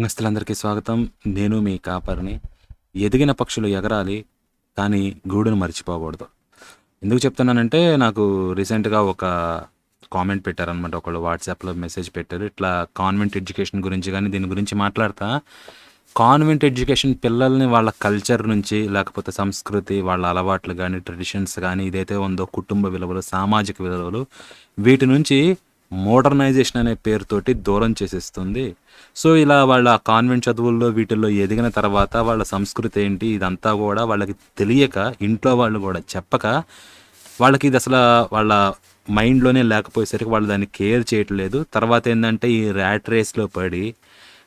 నమస్తులందరికీ స్వాగతం. నేను మీ కాపర్ని. ఎదిగిన పక్షులు ఎగరాలి కానీ గూడును మర్చిపోకూడదు. ఎందుకు చెప్తున్నానంటే నాకు రీసెంట్గా ఒక కామెంట్ పెట్టారనమాట ఒకళ్ళు వాట్సాప్లో మెసేజ్ పెట్టారు. ఇట్లా కాన్వెంట్ ఎడ్యుకేషన్ గురించి కానీ దీని గురించి మాట్లాడతా. కాన్వెంట్ ఎడ్యుకేషన్ పిల్లల్ని వాళ్ళ కల్చర్ నుంచి లేకపోతే సంస్కృతి వాళ్ళ అలవాట్లు కానీ ట్రెడిషన్స్ కానీ ఇదైతే ఉందో కుటుంబ విలువలు సామాజిక విలువలు వీటి నుంచి మోడర్నైజేషన్ అనే పేరుతోటి దూరం చేసేస్తుంది. సో ఇలా వాళ్ళ కాన్వెంట్ చదువుల్లో వీటిల్లో ఎదిగిన తర్వాత వాళ్ళ సంస్కృతి ఏంటి ఇదంతా కూడా వాళ్ళకి తెలియక ఇంట్లో వాళ్ళు కూడా చెప్పక వాళ్ళకి ఇది అసలు వాళ్ళ మైండ్లోనే లేకపోయేసరికి వాళ్ళు దాన్ని కేర్ చేయట్లేదు. తర్వాత ఏంటంటే ఈ ర్యాట్ రేస్లో పడి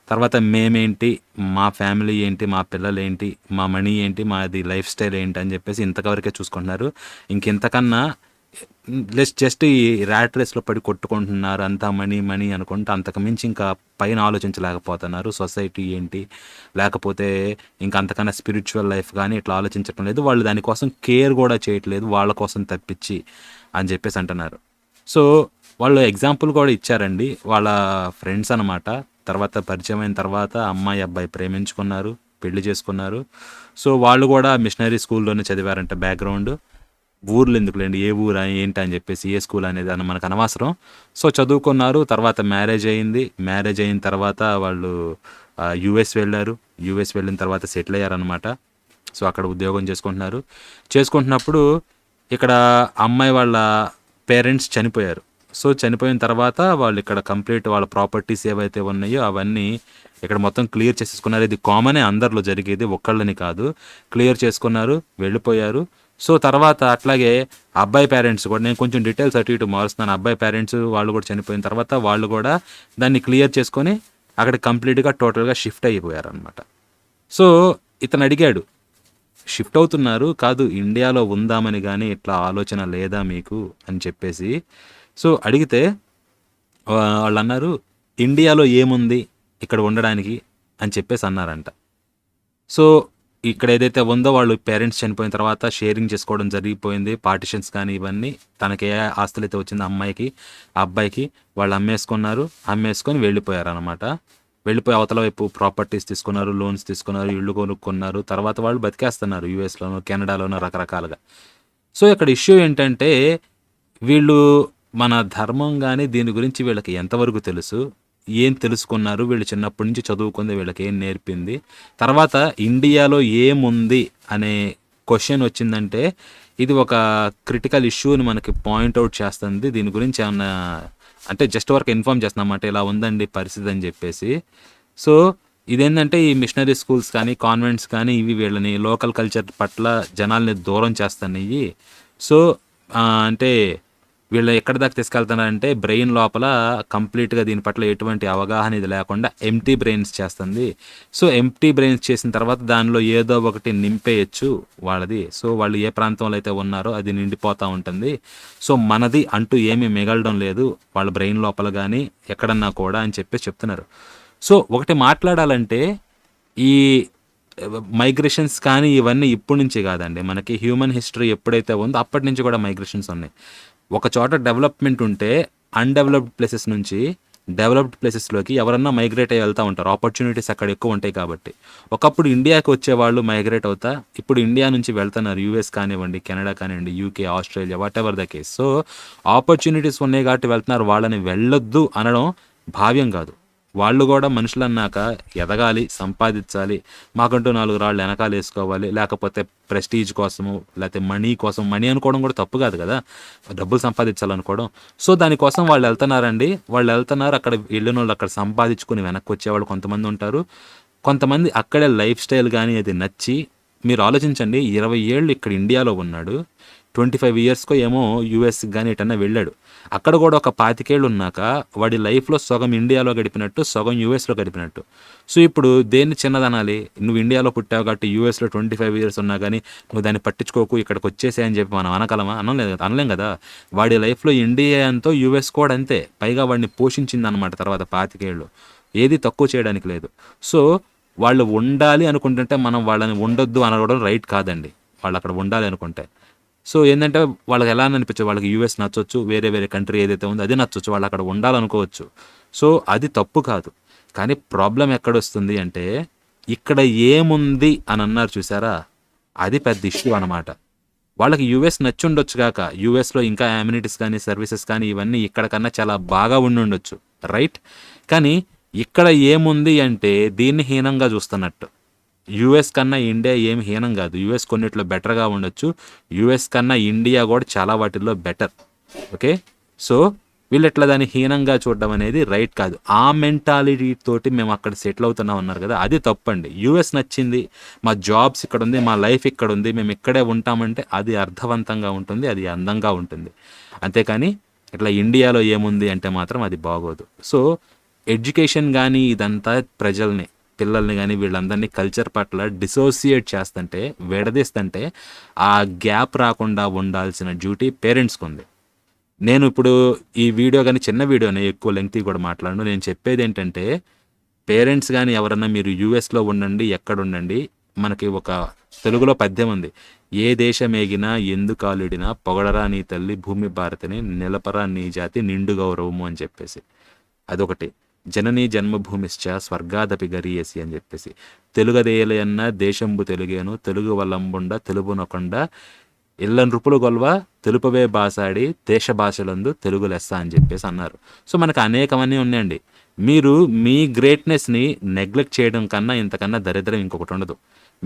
తర్వాత మేమేంటి మా ఫ్యామిలీ ఏంటి మా పిల్లలు ఏంటి మా మనీ ఏంటి మాది లైఫ్ స్టైల్ ఏంటి అని చెప్పేసి ఇంతవరకే చూసుకుంటున్నారు. ఇంకెంతకన్నా లెస్ జస్ట్ ఈ ర్యాట్ రేస్లో పడి కొట్టుకుంటున్నారు అంతా మనీ మనీ అనుకుంటే అంతకు మించి ఇంకా పైన ఆలోచించలేకపోతున్నారు. సొసైటీ ఏంటి? లేకపోతే ఇంకా అంతకన్నా స్పిరిచువల్ లైఫ్ కానీ ఇట్లా ఆలోచించడం లేదు. వాళ్ళు దానికోసం కేర్ కూడా చేయట్లేదు వాళ్ళ కోసం తప్పించి అని చెప్పేసి అంటున్నారు. సో వాళ్ళు ఎగ్జాంపుల్ కూడా ఇచ్చారండి. వాళ్ళ ఫ్రెండ్స్ అనమాట తర్వాత పరిచయం అయిన తర్వాత అమ్మాయి అబ్బాయి ప్రేమించుకున్నారు పెళ్ళి చేసుకున్నారు. సో వాళ్ళు కూడా మిషనరీ స్కూల్లోనే చదివారంట బ్యాక్గ్రౌండ్. ఊర్లు ఎందుకులేండి? ఏ ఊరు? ఏంటి అని చెప్పేసి ఏ స్కూల్ అనేది అని మనకు అనవసరం. సో చదువుకున్నారు తర్వాత మ్యారేజ్ అయింది. మ్యారేజ్ అయిన తర్వాత వాళ్ళు యుఎస్ వెళ్ళారు. యుఎస్ వెళ్ళిన తర్వాత సెటిల్ అయ్యారనమాట సో అక్కడ ఉద్యోగం చేసుకుంటున్నారు. చేసుకుంటున్నప్పుడు ఇక్కడ అమ్మాయి వాళ్ళ పేరెంట్స్ చనిపోయారు. సో చనిపోయిన తర్వాత వాళ్ళు ఇక్కడ కంప్లీట్ వాళ్ళ ప్రాపర్టీస్ ఏవైతే ఉన్నాయో అవన్నీ ఇక్కడ మొత్తం క్లియర్ చేసేసుకున్నారు. ఇది కామనే అందరిలో జరిగేది ఒక్కళ్ళని కాదు. క్లియర్ చేసుకున్నారు వెళ్ళిపోయారు. సో తర్వాత అట్లాగే అబ్బాయి పేరెంట్స్ కూడా నేను కొంచెం డీటెయిల్స్ అటు ఇటు మారుస్తున్నాను. అబ్బాయి పేరెంట్స్ వాళ్ళు కూడా చనిపోయిన తర్వాత వాళ్ళు కూడా దాన్ని క్లియర్ చేసుకొని అక్కడ కంప్లీట్గా టోటల్గా షిఫ్ట్ అయిపోయారనమాట సో ఇతను అడిగాడు షిఫ్ట్ అవుతున్నారు కాదు ఇండియాలో ఉందామని కానీ ఇట్లా ఆలోచన లేదా మీకు? అని చెప్పేసి. సో అడిగితే వాళ్ళు అన్నారు ఇండియాలో ఏముంది ఇక్కడ ఉండడానికి? అని చెప్పేసి అన్నారంట. సో ఇక్కడ ఏదైతే ఉందో వాళ్ళు పేరెంట్స్ చనిపోయిన తర్వాత షేరింగ్ చేసుకోవడం జరిగిపోయింది. పార్టిషన్స్ కానీ ఇవన్నీ తనకి ఏ ఆస్తులు అయితే వచ్చిందో అమ్మాయికి అబ్బాయికి వాళ్ళు అమ్మేసుకున్నారు. అమ్మేసుకొని వెళ్ళిపోయారు అనమాట వెళ్ళిపోయి అవతల వైపు ప్రాపర్టీస్ తీసుకున్నారు లోన్స్ తీసుకున్నారు ఇళ్ళు కొనుక్కున్నారు. తర్వాత వాళ్ళు బతికేస్తున్నారు యూఎస్లోను కెనడాలోనూ రకరకాలుగా. సో ఇక్కడ ఇష్యూ ఏంటంటే వీళ్ళు మన ధర్మం కానీ దీని గురించి వీళ్ళకి ఎంతవరకు తెలుసు? ఏం తెలుసుకున్నారు? వీళ్ళు చిన్నప్పటి నుంచి చదువుకుంది వీళ్ళకి ఏం నేర్పింది? తర్వాత ఇండియాలో ఏముంది అనే క్వశ్చన్ వచ్చిందంటే ఇది ఒక క్రిటికల్ ఇష్యూని మనకి పాయింట్అవుట్ చేస్తుంది. దీని గురించి ఏమన్నా అంటే జస్ట్ వరకు ఇన్ఫామ్ చేస్తున్నామంటే ఇలా ఉందండి పరిస్థితి అని చెప్పేసి. సో ఇదేంటంటే ఈ మిషనరీ స్కూల్స్ కానీ కాన్వెంట్స్ కానీ ఇవి వీళ్ళని లోకల్ కల్చర్ పట్ల జనాల్ని దూరం చేస్తున్నాయి. సో అంటే వీళ్ళు ఎక్కడి దాకా తీసుకెళ్తున్నారంటే బ్రెయిన్ లోపల కంప్లీట్గా దీని పట్ల ఎటువంటి అవగాహన ఇది లేకుండా ఎంటీ బ్రెయిన్స్ చేస్తుంది. సో ఎంటీ బ్రెయిన్స్ చేసిన తర్వాత దానిలో ఏదో ఒకటి నింపేయచ్చు వాళ్ళది. సో వాళ్ళు ఏ ప్రాంతంలో అయితే ఉన్నారో అది నిండిపోతూ ఉంటుంది. సో మనది అంటూ ఏమీ మిగలడం లేదు. వాళ్ళ బ్రెయిన్ లోపల కానీ ఎక్కడన్నా కూడా అని చెప్పేసి చెప్తున్నారు. సో ఒకటి మాట్లాడాలంటే ఈ మైగ్రేషన్స్ కానీ ఇవన్నీ ఇప్పటి నుంచి కాదండి. మనకి హ్యూమన్ హిస్టరీ ఎప్పుడైతే ఉందో అప్పటి నుంచి కూడా మైగ్రేషన్స్ ఉన్నాయి. ఒక చోట డెవలప్మెంట్ ఉంటే అన్డెవలప్డ్ ప్లేసెస్ నుంచి డెవలప్డ్ ప్లేసెస్లోకి ఎవరన్నా మైగ్రేట్ అయ్యి వెళ్తూ ఉంటారు. ఆపర్చునిటీస్ అక్కడ ఎక్కువ ఉంటాయి కాబట్టి. ఒకప్పుడు ఇండియాకి వచ్చే వాళ్ళు మైగ్రేట్ అవుతా ఇప్పుడు ఇండియా నుంచి వెళ్తున్నారు. యూఎస్ కానివ్వండి కెనడా కానివ్వండి UK Australia whatever the case so opportunities ఉన్నాయి కాబట్టి వెళ్తున్నారు. వాళ్ళని వెళ్ళొద్దు అనడం భావ్యం కాదు. వాళ్ళు కూడా మనుషులు అన్నాక ఎదగాలి సంపాదించాలి మాకంటూ నాలుగు రాళ్ళు వెనకాల వేసుకోవాలి లేకపోతే ప్రెస్టీజ్ కోసము లేకపోతే మనీ కోసం మనీ అనుకోవడం కూడా తప్పు కాదు కదా. డబ్బులు సంపాదించాలనుకోవడం. సో దానికోసం వాళ్ళు వెళ్తున్నారండి. వాళ్ళు వెళ్తున్నారు అక్కడ వెళ్ళిన వాళ్ళు అక్కడ సంపాదించుకుని వెనక్కి వచ్చేవాళ్ళు కొంతమంది ఉంటారు. కొంతమంది అక్కడే లైఫ్ స్టైల్ కానీ అది నచ్చి మీరు ఆలోచించండి ఇరవై ఏళ్ళు ఇక్కడ ఇండియాలో ఉన్నాడు. ట్వంటీ ఫైవ్ ఇయర్స్కో ఏమో యూఎస్ కానీ ఎటన్నా వెళ్ళాడు. అక్కడ కూడా ఒక పాతికేళ్ళు ఉన్నాక వాడి లైఫ్లో సగం ఇండియాలో గడిపినట్టు సగం యూఎస్లో గడిపినట్టు. సో ఇప్పుడు దేన్ని చిన్నదనాలి? నువ్వు ఇండియాలో పుట్టావు కాబట్టి యూఎస్లో ట్వంటీ ఫైవ్ ఇయర్స్ ఉన్నా కానీ నువ్వు దాన్ని పట్టించుకోకు ఇక్కడికి వచ్చేసే అని చెప్పి మనం అనగలమా? అనలేదు కదా అనలేం కదా? వాడి లైఫ్లో ఇండియా ఎంతో యూఎస్ కూడా అంతే. పైగా వాడిని పోషించింది అనమాట తర్వాత పాతికేళ్ళు. ఏది తక్కువ చేయడానికి లేదు. సో వాళ్ళు ఉండాలి అనుకుంటుంటే మనం వాళ్ళని ఉండొద్దు అనడం రైట్ కాదండి. వాళ్ళు అక్కడ ఉండాలి అనుకుంటే. సో ఏంటంటే వాళ్ళకి ఎలా అనిపించదు? వాళ్ళకి యూఎస్ నచ్చొచ్చు వేరే వేరే కంట్రీ ఏదైతే ఉందో అది నచ్చొచ్చు వాళ్ళు అక్కడ ఉండాలనుకోవచ్చు. సో అది తప్పు కాదు. కానీ ప్రాబ్లం ఎక్కడొస్తుంది అంటే ఇక్కడ ఏముంది అని అన్నారు చూసారా? అది పెద్ద ఇష్యూ అనమాట వాళ్ళకి యుఎస్ నచ్చుండొచ్చు కాక యుఎస్లో ఇంకా అమ్యూనిటీస్ కానీ సర్వీసెస్ కానీ ఇవన్నీ ఇక్కడ కన్నా చాలా బాగా ఉండి ఉండొచ్చు. రైట్ కానీ ఇక్కడ ఏముంది అంటే దీన్ని హీనంగా చూస్తున్నట్టు. యుఎస్ కన్నా ఇండియా ఏం హీనం కాదు. యుఎస్ కొన్నిట్లో బెటర్గా ఉండొచ్చు. యుఎస్ కన్నా ఇండియా కూడా చాలా వాటిల్లో బెటర్. ఓకే? సో వీళ్ళు ఎట్లా దాన్ని హీనంగా చూడడం అనేది రైట్ కాదు. ఆ మెంటాలిటీ తోటి మేము అక్కడ సెటిల్ అవుతున్నాం అన్నారు కదా అది తప్పండి. యుఎస్ నచ్చింది మా జాబ్స్ ఇక్కడ ఉంది మా లైఫ్ ఇక్కడ ఉంది మేము ఇక్కడే ఉంటామంటే అది అర్థవంతంగా ఉంటుంది అది అందంగా ఉంటుంది. అంతేకాని ఇట్లా ఇండియాలో ఏముంది అంటే మాత్రం అది బాగోదు. సో ఎడ్యుకేషన్ కానీ ఇదంతా ప్రజల్ని పిల్లల్ని కానీ వీళ్ళందరినీ కల్చర్ పట్ల డిసోసియేట్ చేస్తుంటే విడదీస్తుంటే ఆ గ్యాప్ రాకుండా ఉండాల్సిన డ్యూటీ పేరెంట్స్కి ఉంది నేను ఇప్పుడు ఈ వీడియో కానీ చిన్న వీడియోనే ఎక్కువ లెంగ్తీ కూడా మాట్లాడను. నేను చెప్పేది ఏంటంటే పేరెంట్స్ కానీ ఎవరన్నా మీరు యూఎస్లో ఉండండి ఎక్కడ ఉండండి మనకి ఒక తెలుగులో పద్యం ఉంది. ఏ దేశం ఏగినా ఎందుకు కాలుడినా పొగడరా నీ తల్లి భూమి భారతిని నిలపరా నీ జాతి నిండు గౌరవము అని చెప్పేసి. అదొకటి. జననీ జన్మభూమిశ్చ స్వర్గాదపి గరియేసి అని చెప్పేసి. తెలుగదేయలయన్న దేశంబు తెలుగేను తెలుగు వల్లంబుండ తెలుగునొకండ ఇళ్ళ నృపులు గొల్వ తెలుపవే బాసాడి దేశ భాషలందు తెలుగు లెస్స అని చెప్పేసి అన్నారు. సో మనకు అనేకమన్నీ ఉన్నాయండి. మీరు మీ గ్రేట్నెస్ని నెగ్లెక్ట్ చేయడం కన్నా ఇంతకన్నా దరిద్రం ఇంకొకటి ఉండదు.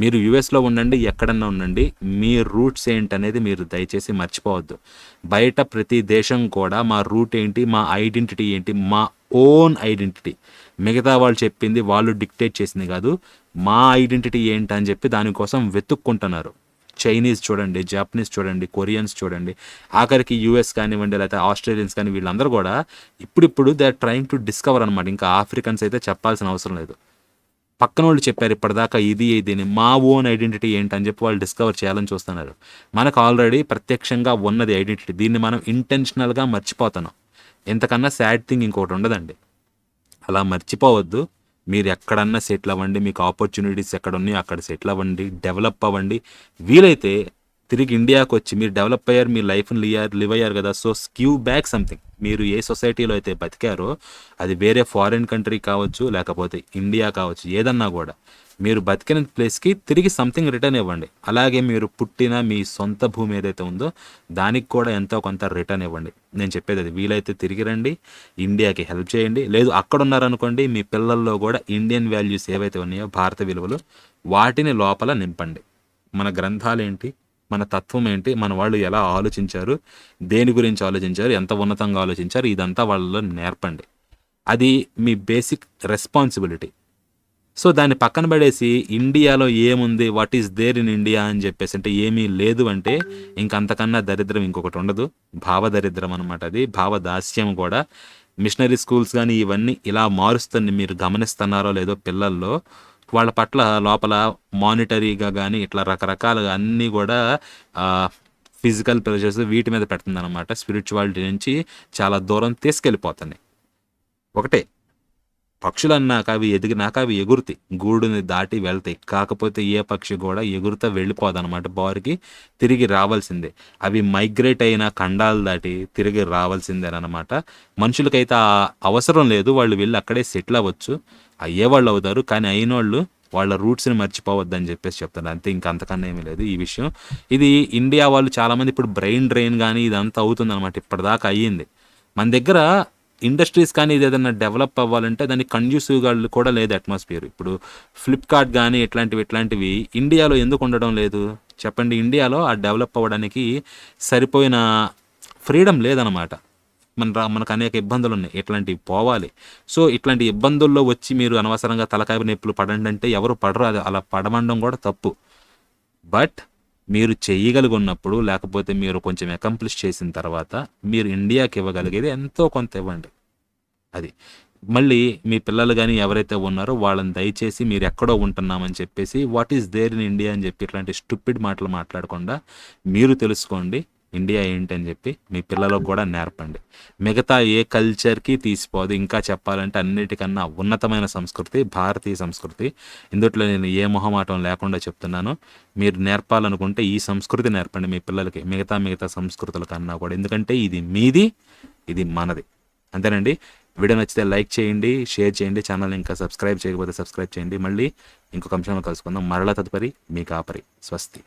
మీరు యుఎస్లో ఉండండి ఎక్కడన్నా ఉండండి మీ రూట్స్ ఏంటనేది మీరు దయచేసి మర్చిపోవద్దు. బయట ప్రతి దేశం కూడా మా రూట్ ఏంటి మా ఐడెంటిటీ ఏంటి మా ఓన్ ఐడెంటిటీ. మిగతా వాళ్ళు చెప్పింది వాళ్ళు డిక్టేట్ చేసింది కాదు మా ఐడెంటిటీ ఏంటి అని చెప్పి దానికోసం వెతుక్కుంటున్నారు. చైనీస్ చూడండి జపనీస్ చూడండి కొరియన్స్ చూడండి ఆఖరికి యూఎస్ కానివ్వండి లేకపోతే ఆస్ట్రేలియన్స్ కానీ వీళ్ళందరూ కూడా ఇప్పుడిప్పుడు they are trying to discover అనమాట ఇంకా ఆఫ్రికన్స్ అయితే చెప్పాల్సిన అవసరం లేదు. పక్కన వాళ్ళు చెప్పారు ఇప్పటిదాకా ఇది ఇది మా ఓన్ ఐడెంటిటీ ఏంటని చెప్పి వాళ్ళు డిస్కవర్ చేయాలని చూస్తున్నారు. మనకు ఆల్రెడీ ప్రత్యక్షంగా ఉన్నది ఐడెంటిటీ. దీన్ని మనం ఇంటెన్షనల్గా మర్చిపోతున్నాం. ఇంతకన్నా సాడ్ థింగ్ ఇంకోటి ఉండదండి. అలా మర్చిపోవద్దు. మీరు ఎక్కడన్నా సెటిల్ అవ్వండి మీకు ఆపర్చునిటీస్ ఎక్కడ ఉన్నాయో అక్కడ సెటిల్ అవ్వండి డెవలప్ అవ్వండి. వీలైతే తిరిగి ఇండియాకి వచ్చి మీరు డెవలప్ అయ్యారు మీ లైఫ్ని లియర్ లివ్ అయ్యారు కదా. సో స్క్యూ బ్యాక్ సంథింగ్ మీరు ఏ సొసైటీలో అయితే బతికారో అది వేరే ఫారిన్ కంట్రీ కావచ్చు లేకపోతే ఇండియా కావచ్చు ఏదన్నా కూడా. మీరు బతికిన ప్లేస్కి తిరిగి సంథింగ్ రిటర్న్ ఇవ్వండి. అలాగే మీరు పుట్టిన మీ సొంత భూమి ఏదైతే ఉందో దానికి కూడా ఎంతో కొంత రిటర్న్ ఇవ్వండి. నేను చెప్పేది అది వీలైతే తిరిగి రండి ఇండియాకి హెల్ప్ చేయండి. లేదు అక్కడ ఉన్నారనుకోండి మీ పిల్లల్లో కూడా ఇండియన్ వాల్యూస్ ఏవైతే ఉన్నాయో భారత విలువలు వాటిని లోపల నింపండి. మన గ్రంథాలు ఏంటి మన తత్వం ఏంటి? మన వాళ్ళు ఎలా ఆలోచించారు? దేని గురించి ఆలోచించారు? ఎంత ఉన్నతంగా ఆలోచించారు? ఇదంతా వాళ్ళలో నేర్పండి. అది మీ బేసిక్ రెస్పాన్సిబిలిటీ. సో దాన్ని పక్కన పడేసి ఇండియాలో ఏముంది? What is there in India అని చెప్పేసి అంటే ఏమీ లేదు అంటే ఇంకంతకన్నా దరిద్రం ఇంకొకటి ఉండదు. భావ దరిద్రం అనమాట అది. భావదాస్యం కూడా. మిషనరీ స్కూల్స్ కానీ ఇవన్నీ ఇలా మారుస్తుంది మీరు గమనిస్తున్నారో లేదో పిల్లల్లో వాళ్ళ పట్ల లోపల మానిటరీగా కానీ ఇట్లా రకరకాలుగా అన్నీ కూడా ఫిజికల్ ప్రెషర్స్ వీటి మీద పెడుతుంది అనమాట స్పిరిచువాలిటీ నుంచి చాలా దూరం తీసుకెళ్ళిపోతుంది. ఒకటే. పక్షులు అన్నాక అవి ఎదిగినాక అవి ఎగురుతాయి. గూడుని దాటి వెళ్తాయి. కాకపోతే ఏ పక్షి కూడా ఎగురుతా వెళ్ళిపోదన్నమాట బారికి తిరిగి రావాల్సిందే. అవి మైగ్రేట్ అయిన ఖండాలు దాటి తిరిగి రావాల్సిందేనమాట మనుషులకైతే ఆ అవసరం లేదు. వాళ్ళు వెళ్ళి అక్కడే సెటిల్ అవ్వచ్చు. అయ్యే వాళ్ళు అవుతారు. కానీ అయిన వాళ్ళు వాళ్ళ రూట్స్ని మర్చిపోవద్దని చెప్పేసి చెప్తాను అంతే ఇంకా అంతకన్నా ఏమీ లేదు ఈ విషయం. ఇది ఇండియా వాళ్ళు చాలామంది ఇప్పుడు బ్రెయిన్ డ్రైన్ కానీ ఇదంతా అవుతుంది అనమాట ఇప్పటిదాకా అయ్యింది. మన దగ్గర ఇండస్ట్రీస్ కానీ ఇది ఏదైనా డెవలప్ అవ్వాలంటే దానికి కండ్యూసివ్గా కూడా లేదు అట్మాస్ఫియర్ ఇప్పుడు ఫ్లిప్కార్ట్ కానీ ఇట్లాంటివి ఇట్లాంటివి ఇండియాలో ఎందుకు ఉండడం లేదు? చెప్పండి ఇండియాలో ఆ డెవలప్ అవ్వడానికి సరిపోయిన ఫ్రీడమ్ లేదనమాట మన రా- మనకు అనేక ఇబ్బందులు ఉన్నాయి. ఇట్లాంటివి పోవాలి. సో ఇట్లాంటి ఇబ్బందుల్లో వచ్చి మీరు అనవసరంగా తలకాయ నొప్పులు పడండి అంటే ఎవరు పడరు. అది అలా పడమండం కూడా తప్పు. బట్ మీరు చేయగలుగున్నప్పుడు లేకపోతే మీరు కొంచెం అకంప్లిష్ చేసిన తర్వాత మీరు ఇండియాకి ఇవ్వగలిగేది ఎంతో కొంత ఇవ్వండి. అది. మళ్ళీ మీ పిల్లలు కానీ ఎవరైతే ఉన్నారో వాళ్ళని దయచేసి మీరు ఎక్కడో ఉంటున్నామని చెప్పేసి what is there in India అని చెప్పి ఇట్లాంటి స్టూపిడ్ మాటలు మాట్లాడకుండా మీరు తెలుసుకోండి. ఇండియా ఏంటి అని చెప్పి మీ పిల్లలకు కూడా నేర్పండి. మిగతా ఏ కల్చర్కి తీసిపోదు. ఇంకా చెప్పాలంటే అన్నిటికన్నా ఉన్నతమైన సంస్కృతి భారతీయ సంస్కృతి. ఇందుట్లో నేను ఏ మొహమాటం లేకుండా చెప్తున్నాను. మీరు నేర్పాలనుకుంటే ఈ సంస్కృతి నేర్పండి మీ పిల్లలకి. మిగతా మిగతా సంస్కృతుల కన్నా కూడా. ఎందుకంటే ఇది మీది ఇది మనది. అంతేనండి? వీడియో నచ్చితే లైక్ చేయండి షేర్ చేయండి ఛానల్ ఇంకా సబ్స్క్రైబ్ చేయకపోతే సబ్స్క్రైబ్ చేయండి. మళ్ళీ ఇంకొక అంశంలో కలుసుకుందాం. మరలా తదుపరి మీ కాపరి. స్వస్తి.